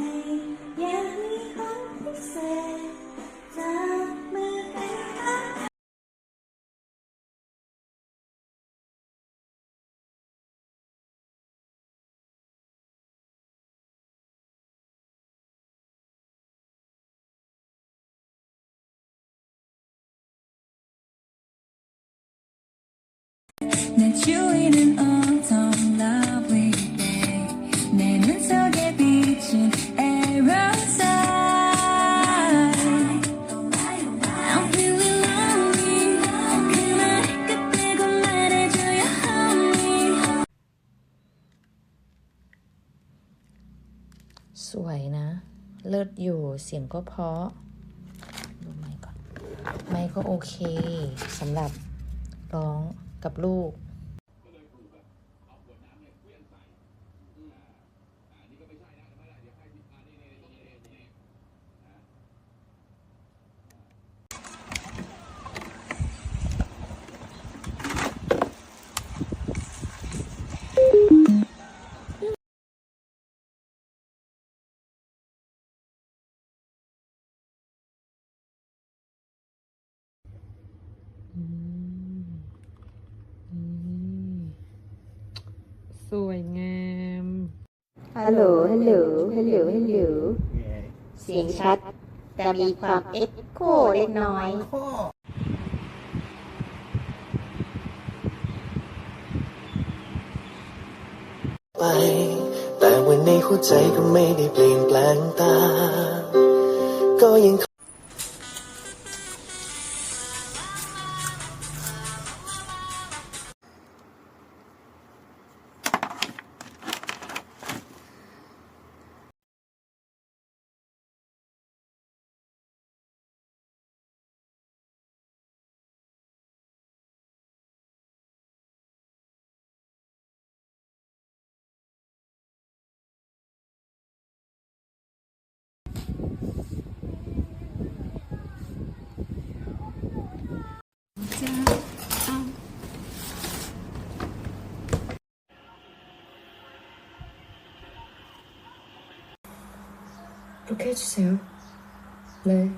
yeah. สวยนะ เลิศอยู่เสียงก็เพราะดูไมค์ก่อน ไมค์ก็โอเคสำหรับร้องกับลูก สวยงามฮัลโหล ฮัลโหล ฮัลโหล ฮัลโหล เสียงชัด แต่มีความเอ็กโคเล็กน้อยไปแต่วันในหัวใจก็ไม่ได้เปลี่ยนแปลงตามก็ยัง 그렇게 해주세요. 네.